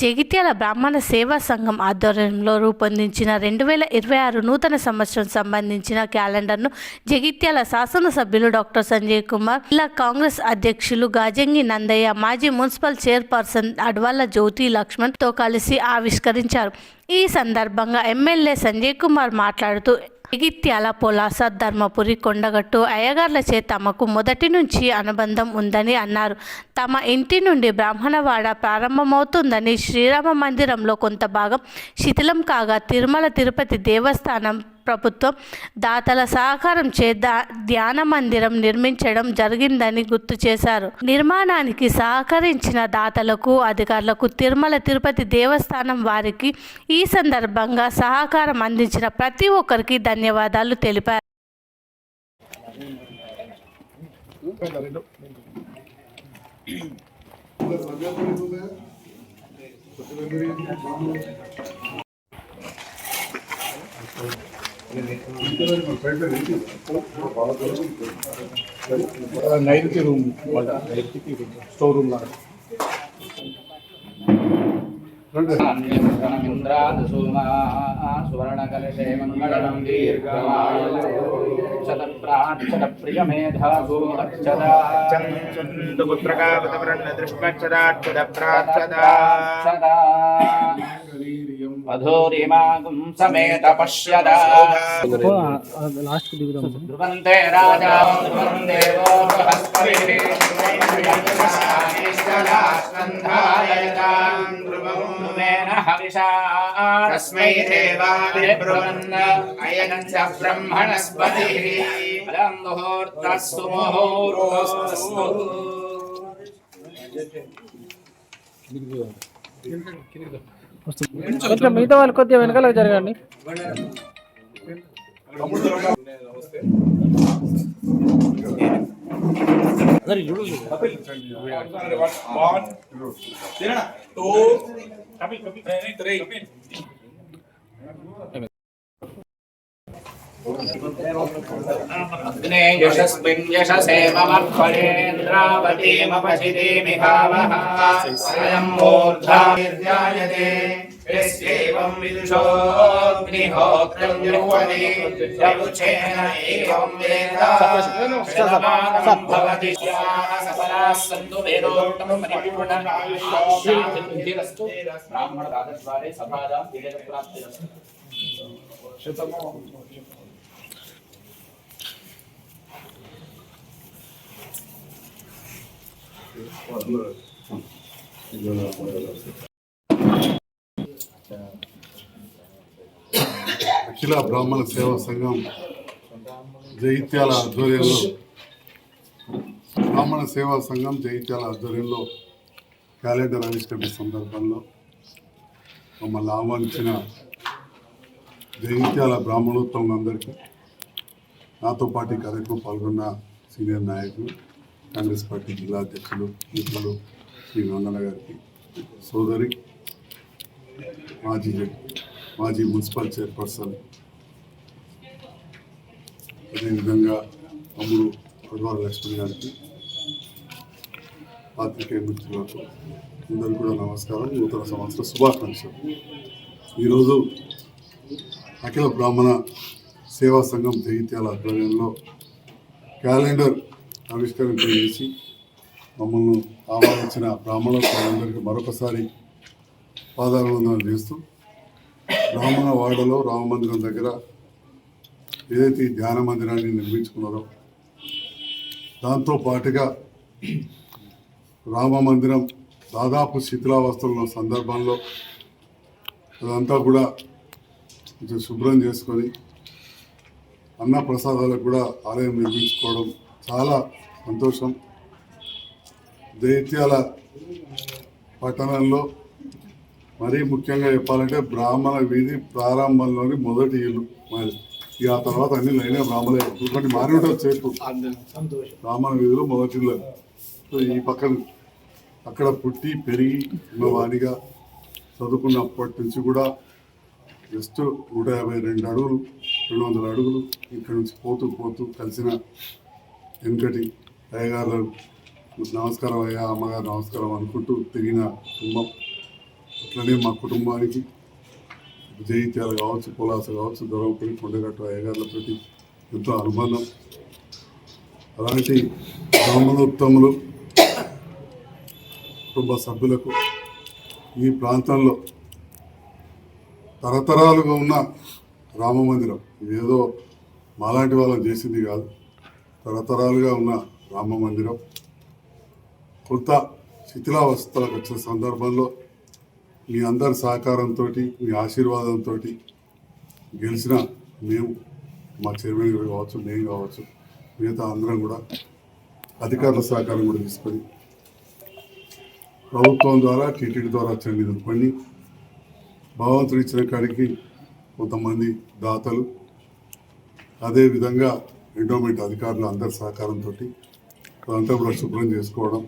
జగిత్యాల బ్రాహ్మణ సేవా సంఘం ఆధ్వర్యంలో రూపొందించిన రెండు వేల ఇరవై ఆరు నూతన సంవత్సరం సంబంధించిన క్యాలెండర్ను జగిత్యాల శాసనసభ్యులు డాక్టర్ సంజయ్ కుమార్ జిల్లా కాంగ్రెస్ అధ్యక్షులు గాజంగి నందయ్య మాజీ మున్సిపల్ చైర్పర్సన్ అడ్వాల జ్యోతి లక్ష్మణ్తో కలిసి ఆవిష్కరించారు. ఈ సందర్భంగా ఎమ్మెల్యే సంజయ్ కుమార్ మాట్లాడుతూ జగిత్యాల పొలాస ధర్మపురి కొండగట్టు అయ్యగార్లచే తమకు మొదటి నుంచి అనుబంధం ఉందని అన్నారు. తమ ఇంటి నుండి బ్రాహ్మణవాడ ప్రారంభమవుతుందని శ్రీరామ మందిరంలో కొంత భాగం శిథిలం కాగా తిరుమల తిరుపతి దేవస్థానం ప్రభుత్వం దాతల సహకారం చే ధ్యాన మందిరం నిర్మించడం జరిగిందని గుర్తు చేశారు నిర్మాణానికి సహకరించిన దాతలకు అధికారులకు తిరుమల తిరుపతి దేవస్థానం వారికి ఈ సందర్భంగా సహకారం అందించిన ప్రతి ఒక్కరికి ధన్యవాదాలు తెలిపారు Thank you. వాళ్ళ నైరుతికి రూమ్ స్టోర్ రూమ్ లాగా. సువర్ణకలశే మంగళం దీర్ఘమాయు శతప్రాక్షత ప్రియమేధాసు అధోరిమాగం సమేత పశ్యదా లాస్ట్ దిగుదాం ధ్రువంతే రాజా ధ్రువం దేవో బృహస్పతిః తస్మై దేవాయ బ్రువన్న అయం చ బ్రహ్మణస్పతిః ముహూర్తస్సు ముహూర్తస్సు కొంచెం మిగతా వాళ్ళు కొద్దిగా వెనకాల జరగండి. యశస్మిన్ యశసే మమ ఫలేంద్రావతీమపచిదేమిహావః స్వయం మూర్ధానిర్జాయతే యస్యేవం విదుషోऽగ్నిహోత్రం జుహ్వతి యముచేన ఏవం వేద శతమానం భవతి స్యాః సఫలాः సంతు వేదోక్తం పరిపూర్ణాయుష్యాభివృద్ధిరస్తు బ్రాహ్మణ రాజద్వారే అఖిల బ్రాహ్మణ సేవా సంఘం జైత్యాల ఆధ్వర్యంలో బ్రాహ్మణ సేవా సంఘం జైత్యాల ఆధ్వర్యంలో క్యాలెండర్ ఆవిష్కరణ సందర్భంలో మమ్మల్ని ఆహ్వానించిన బ్రాహ్మణోత్సవం బ్రాహ్మణోత్తములందరికీ నాతో పాటు కార్యక్రమం పాల్గొన్న సీనియర్ నాయకులు కాంగ్రెస్ పార్టీ జిల్లా అధ్యక్షులు మిత్రులు శ్రీ నందన గారికి సోదరి మాజీ మాజీ మున్సిపల్ చైర్పర్సన్ అదేవిధంగా తమ్ముడు పదవారు లక్ష్మణ్ గారికి పాత్రికేయ మిత్రులకు అందరికీ కూడా నమస్కారం. నూతన సంవత్సర శుభాకాంక్షలు. ఈరోజు అఖిల బ్రాహ్మణ సేవా సంఘం జగిత్యాల ఆధ్వర్యంలో క్యాలెండర్ ఆవిష్కరణ చేసి మమ్మల్ని ఆహ్వానించిన బ్రాహ్మణులందరికీ మరొకసారి పాదాభివందనాలు చేస్తూ బ్రాహ్మణ వాడలో రామ మందిరం దగ్గర ఏదైతే ధ్యాన మందిరాన్ని నిర్మించుకున్నారో దాంతో పాటుగా రామ మందిరం దాదాపు శిథిలావస్థలో సందర్భంలో అదంతా కూడా కొంచెం శుభ్రం చేసుకొని అన్న ప్రసాదాలకు కూడా ఆలయం నిర్మించుకోవడం చాలా సంతోషం. దైత్యాల పట్టణంలో మరీ ముఖ్యంగా చెప్పాలంటే బ్రాహ్మణ వీధి ప్రారంభంలోని మొదటి ఇల్లు మరి ఇక ఆ తర్వాత అన్ని లైనే బ్రాహ్మణ ఇటువంటి మారి ఉంటుంది చేపు బ్రాహ్మణ వీధిలో మొదటి ఇల్లు సో ఈ పక్కన అక్కడ పుట్టి పెరిగి ఉన్నవాడిగా చదువుకున్నప్పటి నుంచి కూడా జస్ట్ నూట యాభై రెండు అడుగులు రెండు వందల అడుగులు ఇక్కడ నుంచి పోతూ పోతూ కలిసిన వెంకటి అయ్యగారు నమస్కారం అయ్యా అమ్మగారు నమస్కారం అనుకుంటూ తిరిగిన కుటుంబం. అట్లనే మా కుటుంబానికి జైత్యాల కావచ్చు కులాస కావచ్చు దొరవపల్లి కొండగట్టు ప్రతి ఎంతో అనుబంధం. అలాంటి బ్రాహ్మణోత్తములు కుటుంబ సభ్యులకు ఈ ప్రాంతంలో తరతరాలుగా ఉన్న రామ మందిరం. ఇదేదో మాలాంటి వాళ్ళని చేసింది కాదు. తరతరాలుగా ఉన్న రామ మందిరం. కొత్త శిథిలావస్థలకు వచ్చిన సందర్భంలో మీ అందరి సహకారంతో మీ ఆశీర్వాదంతో గెలిచిన మేము మా చైర్మన్ గారు కావచ్చు నేను కావచ్చు మిగతా అందరం కూడా అధికారుల సహకారం కూడా తీసుకొని ప్రభుత్వం ద్వారా టీటీడీ ద్వారా వచ్చిన నిధులు కొన్ని భగవంతుడు ఇచ్చిన కాడికి కొంతమంది దాతలు. అదేవిధంగా ఎండోమెంట్ అధికారులు అందరి సహకారంతో అదంతా కూడా శుభ్రం చేసుకోవడం